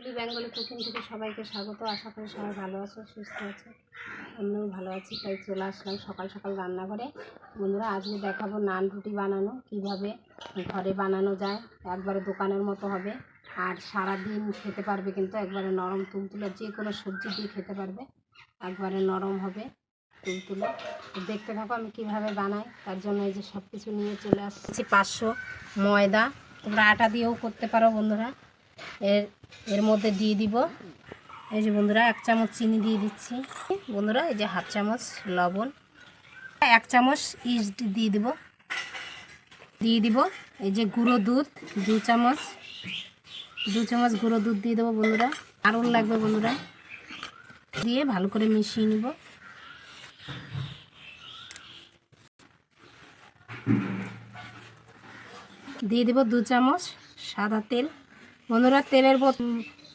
পুলি Bengali cooking থেকে সবাইকে স্বাগত। আশা করি সবাই ভালো আছো, সুস্থ আছো। আমিও ভালো আছি, তাই চলে আসলাম সকাল সকাল রান্না করে বন্ধুরা, আজকে দেখাবো নান রুটি বানানো, কীভাবে ঘরে বানানো যায়, একবারে দোকানের মতো হবে। আর সারা দিন খেতে পারবে কিন্তু একবারে নরম তুলতুলে যে কোনো সবজি দিয়ে খেতে পারবে, একবারে নরম হবে তুলতুলে দেখতে থাকো আমি কীভাবে বানাই, তার জন্য এই যে সব কিছু নিয়ে চলে আসছি পাঁচশো ময়দা। তোমরা আটা দিয়েও করতে পারো বন্ধুরা। এর এর মধ্যে দিয়ে দিব। এই যে বন্ধুরা, এক চামচ চিনি দিয়ে দিচ্ছি। বন্ধুরা, এই যে হাফ চামচ লবণ। এক চামচ ইস্ট দিয়ে দিব। দিয়ে দিব এই যে গুঁড়ো দুধ, দু চামচ। দু চামচ গুঁড়ো দুধ দিয়ে দেবো বন্ধুরা। আরও লাগবে বন্ধুরা। দিয়ে ভালো করে মিশিয়ে নিব। দিয়ে দিব দু চামচ সাদা তেল। বন্ধুরা, তেলের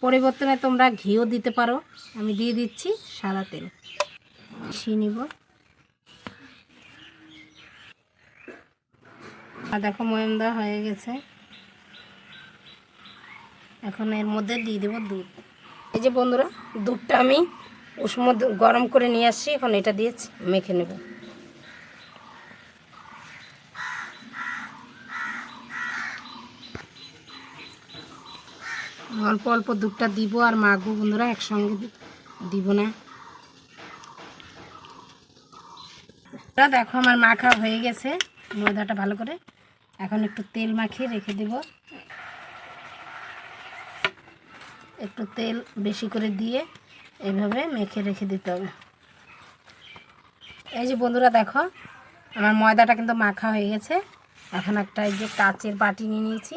পরিবর্তনে তোমরা ঘিও দিতে পারো। আমি দিয়ে দিচ্ছি সাদা তেল। নিব। দেখো, ময়ম দেওয়া হয়ে গেছে। এখন এর মধ্যে দিয়ে দেবো দুধ। এই যে বন্ধুরা, দুধটা আমি উষ্ম গরম করে নিয়ে আসছি। এখন এটা দিয়ে মেখে নেব। অল্প অল্প দুধটা দিব আর মাখবো বন্ধুরা একসঙ্গে দিব না। দেখো আমার মাখা হয়ে গেছে, ময়দাটা ভালো করে। এখন একটু তেল মাখিয়ে রেখে দেব। একটু তেল বেশি করে দিয়ে এইভাবে মেখে রেখে দিতে হবে। এই যে বন্ধুরা দেখো, আমার ময়দাটা কিন্তু মাখা হয়ে গেছে। এখন একটা এই যে কাচের বাটি নিয়ে নিয়েছি।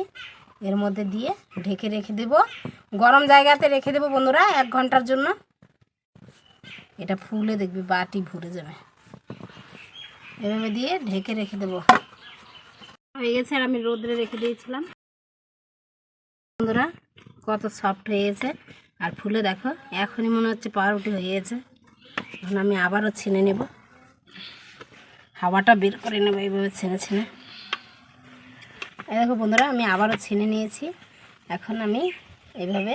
এর মধ্যে দিয়ে ঢেকে রেখে দেব। গরম জায়গাতে রেখে দেবো বন্ধুরা এক ঘণ্টার জন্য। এটা ফুলে দেখবি, বাটি ভরে যাবে। এভাবে দিয়ে ঢেকে রেখে দেবো। হয়ে গেছে আর আমি রোদ্রে রেখে দিয়েছিলাম। বন্ধুরা, কত সফট হয়ে গেছে। আর ফুলে দেখো, এখনই মনে হচ্ছে পাউরুটি হয়ে গেছে। এখন আমি আবারও ছিনে নেব। হাওয়াটা বের করে নেব, এইভাবে ছেনে এই দেখো বন্ধুরা, আমি আবারও ছেনে নিয়েছি। এখন আমি এইভাবে,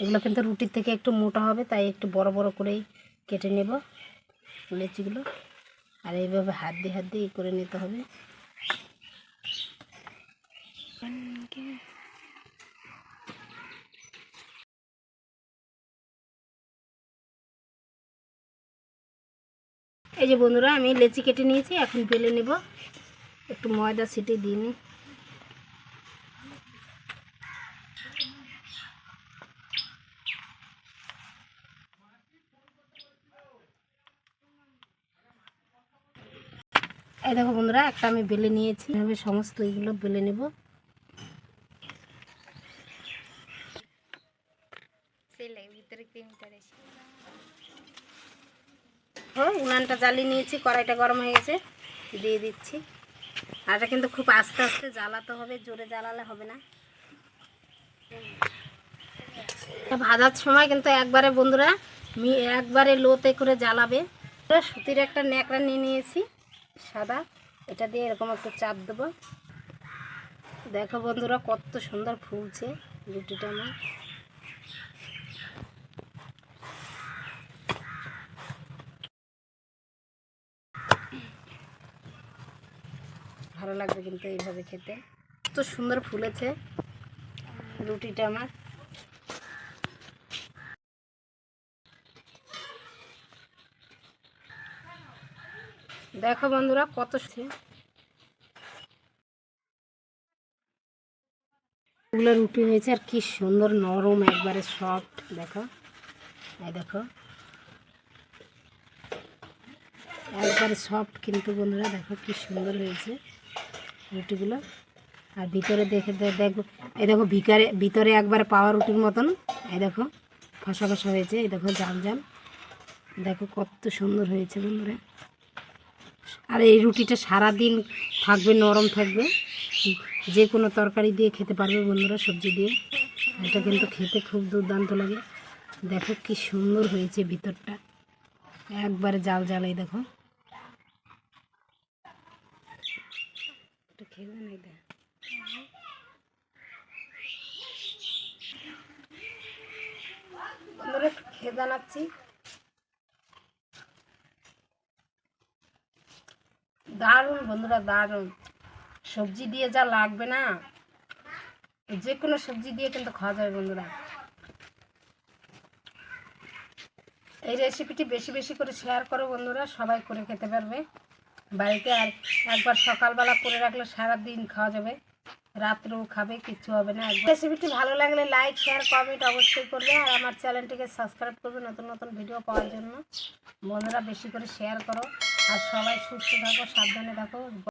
এগুলো কিন্তু রুটির থেকে একটু মোটা হবে, তাই একটু বড় বড় করেই কেটে নেব লেচিগুলো। আর এইভাবে হাত দিয়ে হাত দিয়ে করে নিতে হবে। এই যে বন্ধুরা, আমি লেচি কেটে নিয়েছি, এখন বেলে নেব। একটু ময়দা ছিটে দিয়ে নিই এই দেখো বন্ধুরা, একটা আমি বেলে নিয়েছি। এভাবে সমস্ত এইগুলো বেলে নেব। উনানটা জ্বালিয়ে নিয়েছি, কড়াইটা গরম হয়ে গেছে, দিয়ে দিচ্ছি। আর এটা কিন্তু খুব আস্তে আস্তে জ্বালাতে হবে, জোরে জ্বালালে হবে না। ভাজার সময় কিন্তু একবারে বন্ধুরা একবারে লোতে করে জ্বালাবে। সুতির একটা ন্যাকড়া নিয়ে নিয়েছি, সাদা। এটা দিয়ে এরকম একটু চাপ দেবো। দেখো বন্ধুরা, কত সুন্দর ফুলছে রুটিটা আমার। ভালো লাগবে কিন্তু এইভাবে খেতে। কত সুন্দর ফুলেছে রুটিটা আমার। দেখো বন্ধুরা কত রুটি হয়েছে আর কি সুন্দর, নরম, একবারে সফট দেখো। এই দেখো। একবারে সফট কিন্তু বন্ধুরা দেখো কি সুন্দর হয়েছে রুটিগুলো। আর ভিতরে দেখে দেখো, এই দেখো ভিকারে ভিতরে একবারে পাওয়া রুটির মতন। এই দেখো ফসা খসা হয়েছে, এই দেখো জাল জাল। দেখো কত সুন্দর হয়েছে বন্ধুরা। আর এই রুটিটা সারা দিন থাকবে, নরম থাকবে। যে কোনো তরকারি দিয়ে খেতে পারবে বন্ধুরা, সবজি দিয়ে। এটা কিন্তু খেতে খুব দুর্দান্ত লাগে। দেখো কি সুন্দর হয়েছে ভিতরটা। একবারে জাল জালাই দেখো। বন্ধুরা একটু খেয়ে জানাচ্ছি দারুণ, বন্ধুরা, দারুণ। সবজি দিয়ে যা লাগবে না যে কোনো সবজি দিয়ে কিন্তু খাওয়া যাবে, বন্ধুরা। এই রেসিপিটি বেশি বেশি করে শেয়ার করো, বন্ধুরা, সবাই করে খেতে পারবে। বাড়িতে আর একবার সকালবেলা করে রাখলে সারা দিন খাওয়া যাবে। রাত্রেও খাবে কিছু হবে না। রেসিপিটি ভালো লাগলে লাইক শেয়ার কমেন্ট অবশ্যই করবে। আর আমার চ্যানেলটিকে সাবস্ক্রাইব করবে নতুন নতুন ভিডিও পাওয়ার জন্য। বন্ধুরা, বেশি করে শেয়ার করো। আর সবাই সুস্থ থাকো, সাবধানে থাকো।